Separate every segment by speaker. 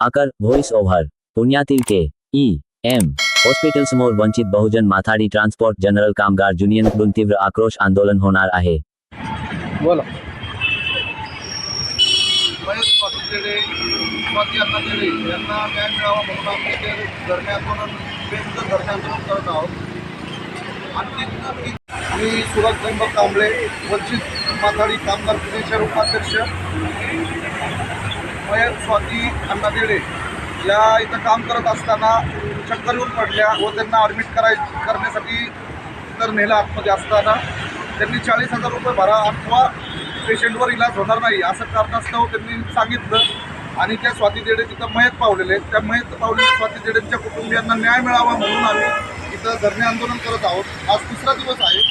Speaker 1: आकर voice over पुण्यातील के E M hospital समोर वंचित बहुजन माथाडी ट्रान्सपोर्ट जनरल कामगार युनियनकडून तीव्र आक्रोश आंदोलन होणार आहे.
Speaker 2: बोला.
Speaker 3: महेश पाटील स्वाती अण्णा तेडे यांना न्याय मिळावा म्हणून आम्ही ते धरणे आंदोलन बेमुदत धरणे आंदोलन करत आहोत आणखी मी- सुरज जन्म कांबळे वंचित माथाडी कामगार युनियनचे उपाध्यक्ष. महेश स्वाती अण्णा देडे या इथं काम करत असताना चक्कर येऊन पडल्या व त्यांना ॲडमिट कराय करण्यासाठी तर नेलं आतमध्ये असताना. त्यांनी चाळीस हजार रुपये भरा अथवा पेशंटवर इलाज होणार नाही असं कारणास्तव त्यांनी सांगितलं. आणि त्या स्वाती देडे तिथं मयत पावलेले आहेत. त्या मयत पावलेल्या स्वाती देडेंच्या कुटुंबियांना न्याय मिळावा म्हणून आम्ही इथं धरणे आंदोलन करत आहोत. आज तिसरा दिवस आहे.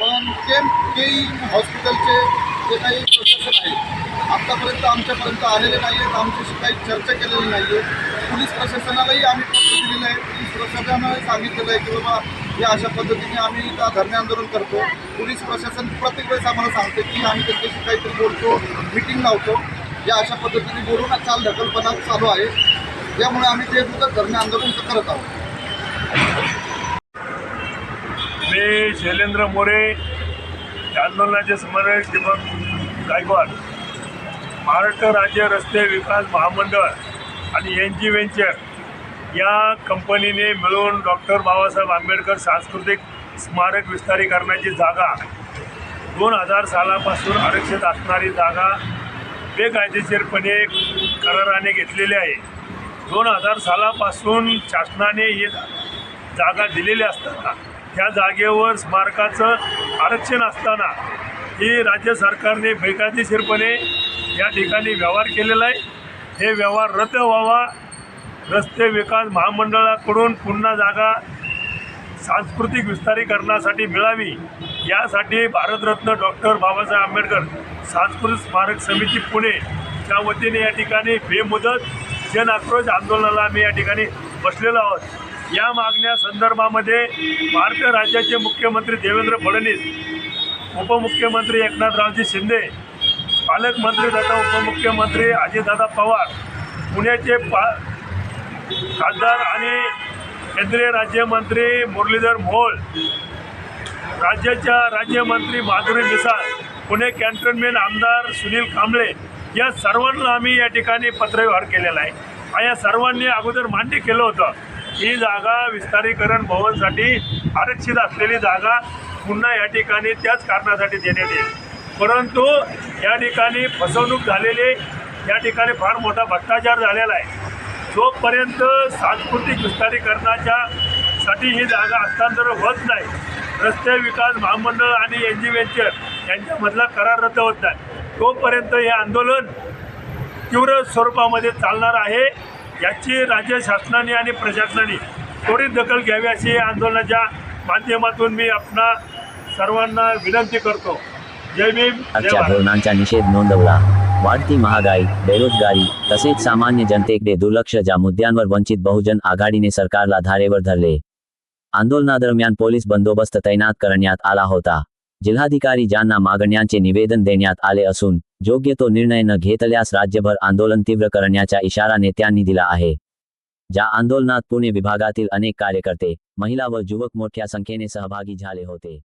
Speaker 3: पण के के हॉस्पिटलचे जे काही प्रशासन आहे. आत्तापर्यंत आमच्यापर्यंत आलेले नाही आहेत आमच्याशी काही चर्चा केलेली नाही आहे पोलीस प्रशासनालाही आम्ही पत्र दिलेलं आहे. पोलीस प्रशासनाने सांगितलेलं आहे की बाबा या अशा पद्धतीने आम्ही धरणे आंदोलन करतो. पोलीस प्रशासन प्रत्येक वेळेस आम्हाला सांगते की आम्ही त्यांच्याशी काहीतरी बोलतो मिटिंग लावतो. या अशा पद्धतीने बोलून चाल ढकलपणा चालू आहे. त्यामुळे आम्ही ते सुद्धा धरणे आंदोलन करत आहोत.
Speaker 4: मी शैलेंद्र मोरे आंदोलनाचे समन्वयक दीपक गायकवाड महाराष्ट्र राज्य रस्ते विकास महामंडळ आणि एन जी व्हेंचर या कंपनीने मिळून डॉक्टर बाबासाहेब आंबेडकर सांस्कृतिक स्मारक विस्तारीकरणाची जागा दोन हजार सालापासून आरक्षित असणारी जागा बेकायदेशीरपणे कराराने घेतलेली आहे. दोन हजार सालापासून शासनाने ही जागा दिलेली असताना त्या जागेवर स्मारकाचं आरक्षण असताना ही राज्य सरकारने बेकायदेशीरपणे या ठिकाणी व्यवहार केलेला आहे. हे व्यवहार रद्द व्हावा. रस्ते विकास महामंडळाकडून पुन्हा जागा सांस्कृतिक विस्तारीकरणासाठी मिळावी. यासाठी भारतरत्न डॉक्टर बाबासाहेब आंबेडकर सांस्कृतिक स्मारक समिती पुणेच्या वतीने या ठिकाणी बेमुदत जन आक्रोश आंदोलनाला आम्ही या ठिकाणी बसलेलो आहोत. या मागण्या संदर्भामध्ये भारतीय राज्याचे मुख्यमंत्री देवेंद्र फडणवीस उपमुख्यमंत्री एकनाथरावजी शिंदे पालकमंत्री तथा उपमुख्यमंत्री अजितदादा पवार पुण्याचे पा खासदार आणि केंद्रीय राज्यमंत्री मुरलीधर मोहोळ राज्याच्या राज्यमंत्री माधुरी मिसाळ पुणे कॅन्टोन्मेंट आमदार सुनील कांबळे या सर्वांना आम्ही या ठिकाणी पत्रव्यवहार केलेला आहे. आणि या सर्वांनी अगोदर मान्य केलं होतं. ही जागा विस्तारीकरण भवनसाठी आरक्षित असलेली जागा पुन्हा या ठिकाणी त्याच कारणासाठी देण्यात येईल. परंतु या ठिकाणी फसवणूक झालेली या ठिकाणी फार मोठा भ्रष्टाचार झालेला आहे. जोपर्यंत सांस्कृतिक विस्तारीकरणाच्या साठी ही जागा हस्तांतर होत नाही रस्ते विकास महामंडळ आणि एन जी व्हेंचर यांच्यामधला करार रद्द होत नाही तोपर्यंत हे आंदोलन तीव्र स्वरूपामध्ये चालणार आहे. याची राज्य शासनाने आणि प्रशासनाने त्वरित दखल घ्यावी अशी या आंदोलनाच्या माध्यमातून मी आपणा सर्वांना विनंती करतो. जय भीम
Speaker 1: आजच्या धोरणांचा निषेध नोंदवला. वाढती महागाई बेरोजगारी तसेच सामान्य जनतेकडे दुर्लक्ष ज्या मुद्द्यांवर वंचित बहुजन आघाडीने सरकारला धारेवर धरले. आंदोलनादरम्यान पोलीस बंदोबस्त तैनात करण्यात आला होता. जिल्हाधिकारी ज्यांना मागण्यांचे निवेदन देण्यात आले असून योग्य तो निर्णय न घेतल्यास राज्यभर आंदोलन तीव्र करण्याचा इशारा नेत्यांनी दिला आहे. ज्या आंदोलनात पुणे विभागातील अनेक कार्यकर्ते महिला व युवक मोठ्या संख्येने सहभागी झाले होते.